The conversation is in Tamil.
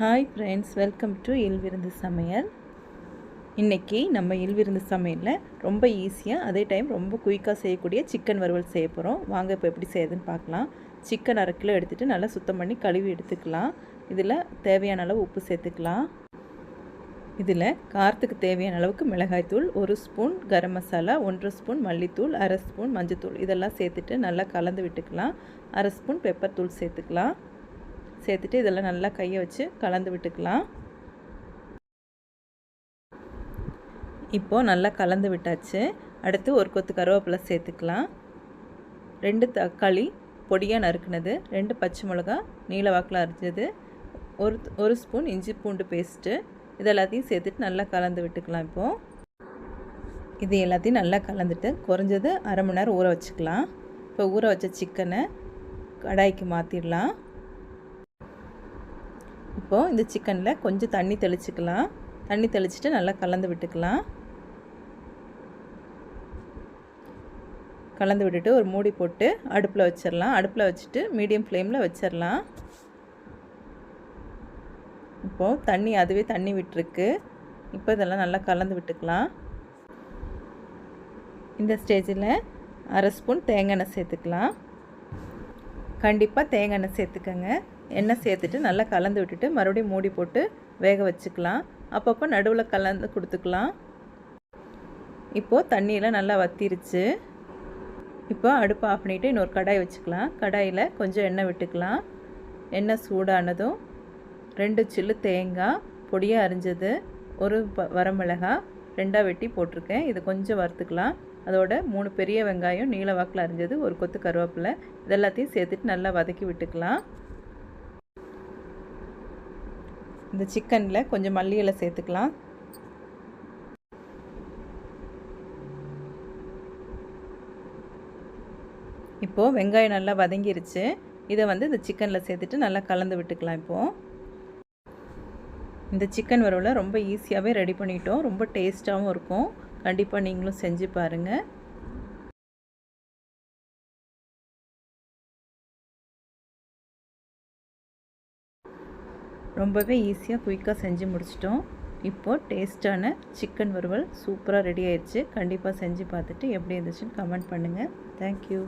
ஹாய் ஃப்ரெண்ட்ஸ் வெல்கம் டு இல்விருந்து சமையல் இன்றைக்கி நம்ம இல்விருந்து சமையலில் ரொம்ப ஈஸியாக அதே டைம் ரொம்ப குயிக்காக செய்யக்கூடிய சிக்கன் வறுவல் செய்ய போகிறோம் வாங்க இப்போ எப்படி செய்யுதுன்னு பார்க்கலாம். சிக்கன் அரை கிலோ எடுத்துகிட்டு நல்லா சுத்தம் பண்ணி கழுவி எடுத்துக்கலாம். இதில் தேவையான அளவு உப்பு சேர்த்துக்கலாம். இதில் காரத்துக்கு தேவையான அளவுக்கு மிளகாய்த்தூள் ஒரு ஸ்பூன் கரம் மசாலா ஒன்றரை ஸ்பூன் மல்லித்தூள் அரை ஸ்பூன் மஞ்சத்தூள் இதெல்லாம் சேர்த்துட்டு நல்லா கலந்து விட்டுக்கலாம். அரை ஸ்பூன் பெப்பர் தூள் சேர்த்துக்கலாம். சேர்த்துட்டு இதெல்லாம் நல்லா கையை வச்சு கலந்து விட்டுக்கலாம். இப்போது நல்லா கலந்து விட்டாச்சு. அடுத்து ஒரு கொத்து கருவேப்பிலை சேர்த்துக்கலாம். ரெண்டு தக்காளி பொடியாக நறுக்குனது. ரெண்டு பச்சை மிளகா நீல வாக்கில் அரைச்சது ஒரு ஒரு ஸ்பூன் இஞ்சி பூண்டு பேஸ்ட்டு. இது எல்லாத்தையும் சேர்த்துட்டு நல்லா கலந்து விட்டுக்கலாம் இப்போது இது எல்லாத்தையும் நல்லா கலந்துட்டு குறைஞ்சது அரை மணி நேரம் ஊற வச்சுக்கலாம். இப்போ ஊற வச்ச சிக்கனை கடாய்க்கு மாற்றிடலாம் இப்போது இந்த சிக்கனில் கொஞ்சம் தண்ணி தெளிச்சுக்கலாம். தண்ணி தெளிச்சுட்டு நல்லா கலந்து விட்டுக்கலாம். கலந்து விட்டுட்டு ஒரு மூடி போட்டு அடுப்பில் வச்சிடலாம். அடுப்பில் வச்சுட்டு மீடியம் ஃப்ளேமில் வச்சிடலாம். இப்போது தண்ணி அதுவே தண்ணி விட்டுருக்கு. இப்போ இதெல்லாம் நல்லா கலந்து விட்டுக்கலாம். இந்த ஸ்டேஜில் அரை ஸ்பூன் தேங்காய் எண்ணெய் சேர்த்துக்கலாம். கண்டிப்பாக தேங்காய் எண்ணெய் சேர்த்துக்கோங்க. எண்ணெய் சேர்த்துட்டு நல்லா கலந்து விட்டுட்டு மறுபடியும் மூடி போட்டு வேக வச்சுக்கலாம். அப்பப்போ நடுவில் கலந்து கொடுத்துக்கலாம். இப்போது தண்ணியெலாம் நல்லா வத்திருச்சு. இப்போ அடுப்பை ஆஃப் பண்ணிவிட்டு இன்னொரு கடாய் வச்சுக்கலாம். கடாயில் கொஞ்சம் எண்ணெய் விட்டுக்கலாம். எண்ணெய் சூடானதும் ரெண்டு சில்லு தேங்காய் பொடியாக அரிஞ்சது ஒரு ப வரமிளகா ரெண்டாக வெட்டி போட்டிருக்கேன். இது கொஞ்சம் வறுத்துக்கலாம். அதோட மூணு பெரிய வெங்காயம் நீல வாக்கில் அரிஞ்சது ஒரு கொத்து கருவேப்பிலை இதெல்லாத்தையும் சேர்த்துட்டு நல்லா வதக்கி விட்டுக்கலாம். இந்த சிக்கனில் கொஞ்சம் மல்லி இலை சேர்த்துக்கலாம். இப்போது வெங்காயம் நல்லா வதங்கிருச்சு. இதை வந்து இந்த சிக்கனில் சேர்த்துட்டு நல்லா கலந்து விட்டுக்கலாம் இப்போது இந்த சிக்கன் வறுவலை ரொம்ப ஈஸியாகவே ரெடி பண்ணிட்டோம். ரொம்ப டேஸ்ட்டாகவும் இருக்கும். கண்டிப்பாக நீங்களும் செஞ்சு பாருங்கள் ரொம்பவே ஈஸியாக குயிக்காக செஞ்சு முடிச்சிட்டோம். இப்போது டேஸ்ட்டான சிக்கன் வறுவல் சூப்பராக ரெடி ஆயிடுச்சு. கண்டிப்பாக செஞ்சு பார்த்துட்டு எப்படி இருந்துச்சுன்னு கமெண்ட் பண்ணுங்கள் தேங்க்யூ